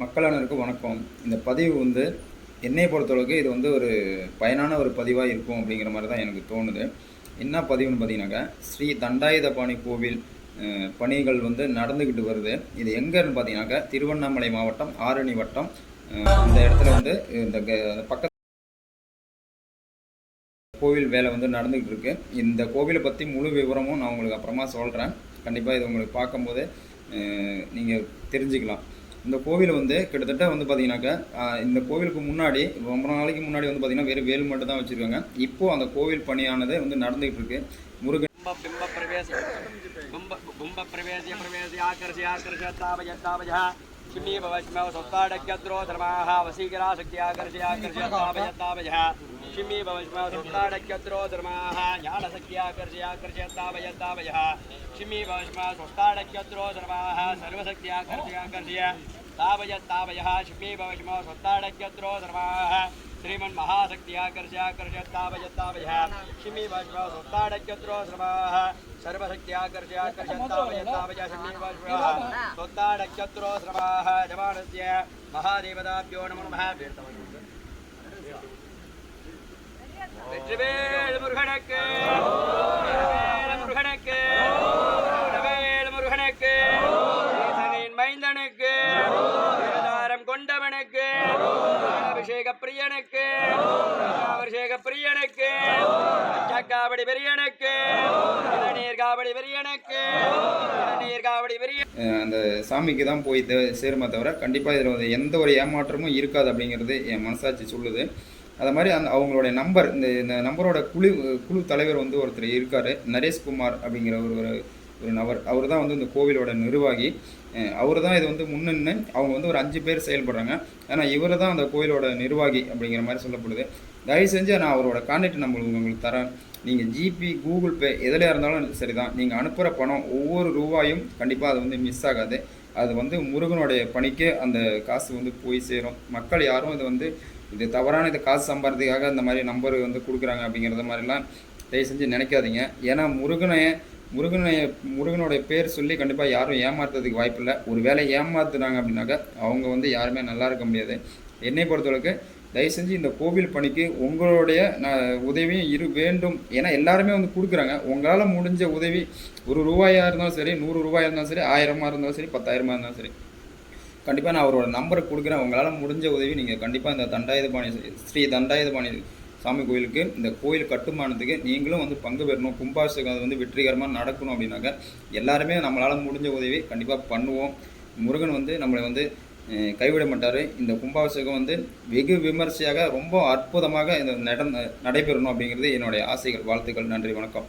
மக்கள் அனைவருக்கும் வணக்கம். இந்த பதிவு வந்து என்னை பொறுத்தளவுக்கு இது வந்து ஒரு பயனான ஒரு பதிவாக இருக்கும் அப்படிங்கிற மாதிரி தான் எனக்கு தோணுது. என்ன பதிவுன்னு பார்த்தீங்கன்னாக்கா ஸ்ரீ தண்டாயுதபாணி கோவில் பணிகள் வந்து நடந்துக்கிட்டு வருது. இது எங்கேன்னு பார்த்தீங்கன்னாக்கா திருவண்ணாமலை மாவட்டம் ஆரணி வட்டம். இந்த இடத்துல வந்து இந்த பக்கத்து கோவில் வேலை வந்து நடந்துக்கிட்டு இருக்கு. இந்த கோவிலை பற்றி முழு விவரமும் நான் உங்களுக்கு அப்புறமா சொல்கிறேன் கண்டிப்பாக இது உங்களுக்கு பார்க்கும்போது நீங்கள் தெரிஞ்சுக்கலாம். இந்த கோவில் வந்து கிட்டத்தட்ட வந்து பார்த்தீங்கன்னாக்கா இந்த கோவிலுக்கு முன்னாடி ரொம்ப நாளைக்கு முன்னாடி வந்து பார்த்தீங்கன்னா வெறும் வேல் மட்டும் தான் வச்சுருக்காங்க. இப்போது அந்த கோவில் பணியானது வந்து நடந்துகிட்டு இருக்கு. முருகன் பிம்ப பிரவேச பிம்ப பிரவேச பிரவேச ஆகர்ஷ ஆகர்ஷ தாவய தாவய तावय तावय शिमी भवस्मौ सत्ताडक्यत्रो धर्माः वसीकरा शक्ति आकर्ष आकर्ष तावय तावय शिमी भवस्मौ सत्ताडक्यत्रो धर्माः ज्ञानशक्ति आकर्ष आकर्ष तावय तावय शिमी भवस्मौ सत्ताडक्यत्रो धर्माः सर्वशक्ति आकर्ष आकर्ष तावय तावय शिमी भवस्मौ सत्ताडक्यत्रो धर्माः श्रीमन् महाशक्ति आकर्ष आकर्ष तावय तावय शिमी वज्र सोत्ताडक्यत्रो श्रवाः सर्वशक्ति आकर्ष आकर्ष तावय तावय शिमी वज्र सोत्ताडक्यत्रो श्रवाः जवानस्य महादेवताभ्यो नमो नमः வெற்றிவேல் முருகனுக்கு வெற்றிவேல் முருகனுக்கு வெற்றிவேல் முருகனுக்கு ஈசனின் மைந்தனுக்கு பிரியனுக்கு. அபிஷேக பிரியனுக்கு. காவடி பெரியனுக்கு. நீர் காவடி பெரியனுக்கு. நீர் காவடி பெரிய அந்த சாமிக்கு தான் போய் சேருமா சேருமே தவிர கண்டிப்பாக இதில் வந்து எந்த ஒரு ஏமாற்றமும் இருக்காது அப்படிங்கிறது என் மனசாட்சி சொல்லுது. அது மாதிரி அந்த அவங்களுடைய நம்பர் இந்த இந்த நம்பரோட குழு குழு தலைவர் வந்து ஒருத்தர் இருக்கார் நரேஷ்குமார் அப்படிங்கிற ஒரு ஒரு- நபர் அவர் தான் வந்து இந்த கோவிலோட நிர்வாகி. அவர் தான் இது வந்து முன்னின்று அவங்க வந்து ஒரு அஞ்சு பேர் செயல்படுறாங்க. ஆனால் இவர் தான் அந்த கோவிலோட நிர்வாகி அப்படிங்கிற மாதிரி சொல்லப்படுது. தயவு செஞ்சு நான் அவரோட கான்டாக்ட் நம்பர் உங்களுக்கு தரேன். நீங்கள் ஜிபே கூகுள் பே எதில் இருந்தாலும் சரி தான் நீங்கள் அனுப்புகிற பணம் ஒவ்வொரு ரூபாயும் கண்டிப்பாக அது வந்து மிஸ் ஆகாது. அது வந்து முருகனுடைய பணிக்கு அந்த காசு வந்து போய் சேரும். மக்கள் யாரும் இது வந்து இது தவறான இது காசு சம்பாதிக்கிறதுக்காக இந்த மாதிரி நம்பர் வந்து கொடுக்குறாங்க அப்படிங்கிறத மாதிரிலாம் தயவு செஞ்சு நினைக்காதீங்க. ஏன்னா முருகனை முருகனை முருகனுடைய பேர் சொல்லி கண்டிப்பாக யாரும் ஏமாத்துறதுக்கு வாய்ப்பில்லை. ஒரு வேளை ஏமாத்துனாங்க அப்படின்னாக்கா அவங்க வந்து யாருமே நல்லா இருக்க முடியாது. என்னை பொறுத்தளவுக்கு தயவு செஞ்சு இந்த கோவில் பணிக்கு உங்களுடைய நான் உதவியும் இரு வேண்டும். ஏன்னா எல்லாருமே வந்து கொடுக்குறாங்க. உங்களால் முடிஞ்ச உதவி ஒரு ரூபாயாக இருந்தாலும் சரி நூறு ரூபாயாக இருந்தாலும் சரி ஆயிரமாக இருந்தாலும் சரி பத்தாயிரமாக இருந்தாலும் சரி. கண்டிப்பாக நான் அவரோட நம்பரை கொடுக்குறேன். உங்களால் முடிஞ்ச உதவி நீங்கள் கண்டிப்பாக இந்த தண்டாயுதபாணி ஸ்ரீ தண்டாயுதபாணி சாமி கோயிலுக்கு இந்த கோயில் கட்டுமானத்துக்கு நீங்களும் வந்து பங்கு பெறணும். கும்பாபிஷேகம் அது வந்து வெற்றிகரமாக நடக்கணும் அப்படின்னாக்க எல்லாருமே நம்மளால் முடிஞ்ச உதவி கண்டிப்பாக பண்ணுவோம். முருகன் வந்து நம்மளை வந்து கைவிட மாட்டார். இந்த கும்பாபிஷேகம் வந்து வெகு விமர்சையாக ரொம்ப அற்புதமாக இந்த நட நடைபெறணும் அப்படிங்கிறது என்னுடைய ஆசைகள் வாழ்த்துக்கள் நன்றி வணக்கம்.